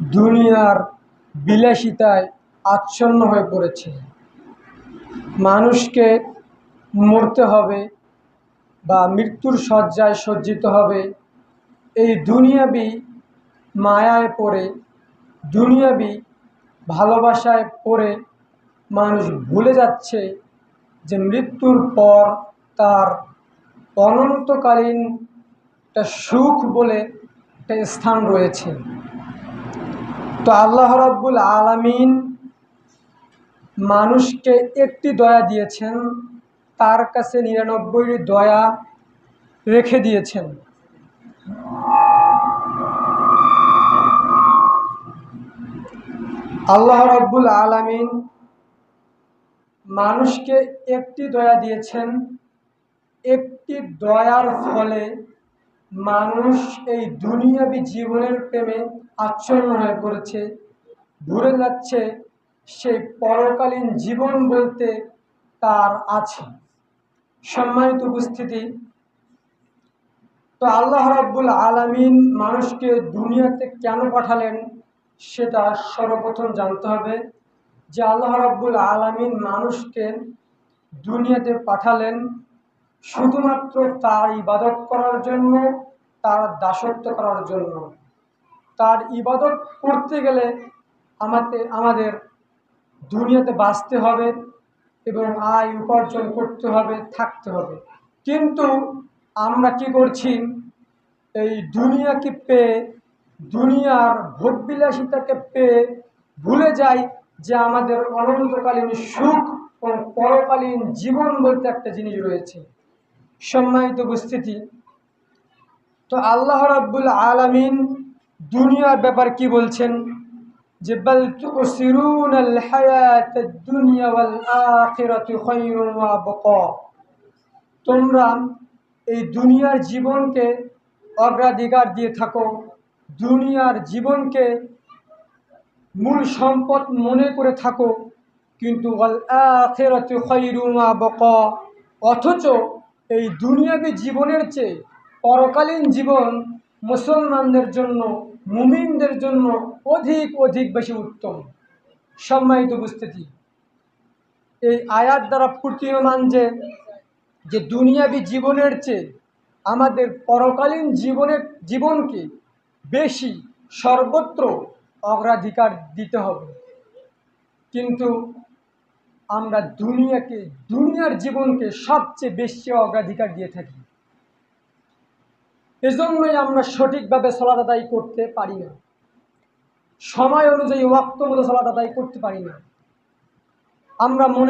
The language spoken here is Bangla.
দুনিয়ার বিলাসিতায় আচ্ছন্ন হয়ে পড়েছে। মানুষকে মরতে হবে বা মৃত্যুর শয্যায় সজ্জিত হবে। এই দুনিয়াবি মায়ায় পড়ে, দুনিয়াবি ভালোবাসায় পড়ে মানুষ ভুলে যাচ্ছে যে মৃত্যুর পর তার অনন্তকালীন একটা সুখ বলে একটা স্থান রয়েছে। তো আল্লাহ রাব্বুল আলামিন মানুষকে একটি দয়া দিয়েছেন, তার কাছে নিরানব্বইটি দয়া রেখে দিয়েছেন। আল্লাহ রাব্বুল আলামিন মানুষকে একটি দয়া দিয়েছেন, একটি দয়ার ফলে মানুষ এই দুনিয়াবি জীবনের প্রেমে আচ্ছন্ন হয়ে পড়েছে। ভুলে যাচ্ছে সেই পরকালীন জীবন বলতে তার আছে। সম্মানিত উপস্থিতি, তো আল্লাহ রাব্বুল আলামিন মানুষকে দুনিয়াতে কেন পাঠালেন সেটা সর্বপ্রথম জানতে হবে। যে আল্লাহ রাব্বুল আলামিন মানুষকে দুনিয়াতে পাঠালেন শুধুমাত্র তার ইবাদত করার জন্য, তার দাসত্ব করার জন্য। তার ইবাদত করতে গেলে আমাদের আমাদের দুনিয়াতে বাঁচতে হবে এবং আয় উপার্জন করতে হবে, থাকতে হবে। কিন্তু আমরা কি করছি? এই দুনিয়াকে পেয়ে, দুনিয়ার ভোগবিলাসিতাকে পেয়ে ভুলে যাই যে আমাদের অনন্তকালীন সুখ এবং পরকালীন জীবন বলতে একটা জিনিস রয়েছে। সম্মানিত উপস্থিতি। তো আল্লাহ রাব্বুল আলামিন দুনিয়ার ব্যাপার কি বলছেন? যে তোমরা এই দুনিয়ার জীবনকে অগ্রাধিকার দিয়ে থাকো। দুনিয়ার জীবনকে মূল সম্পদ মনে করে থাকো। কিন্তু অথচ এই দুনিয়াবী জীবনের চেয়ে পরকালীন জীবন মুসলমানদের জন্য, মুমিনদের জন্য অধিক অধিক বেশি উত্তম। সম্মানিত উপস্থিতি, এই আয়াত দ্বারা প্রতীয়মান যে যে দুনিয়াবী জীবনের চেয়ে আমাদের পরকালীন জীবনের, জীবনকে বেশি সর্বত্র অগ্রাধিকার দিতে হবে। কিন্তু আমরা দুনিয়াকে, দুনিয়ার জীবনকে সবচেয়ে বেশি অগ্রাধিকার দিয়ে থাকি। এজন্যই আমরা সঠিকভাবে সলাদ আদায় করতে পারি না। সময় অনুযায়ী, ওয়াক্ত মতো সলাদ আদায় করতে পারি না। আমরা মনে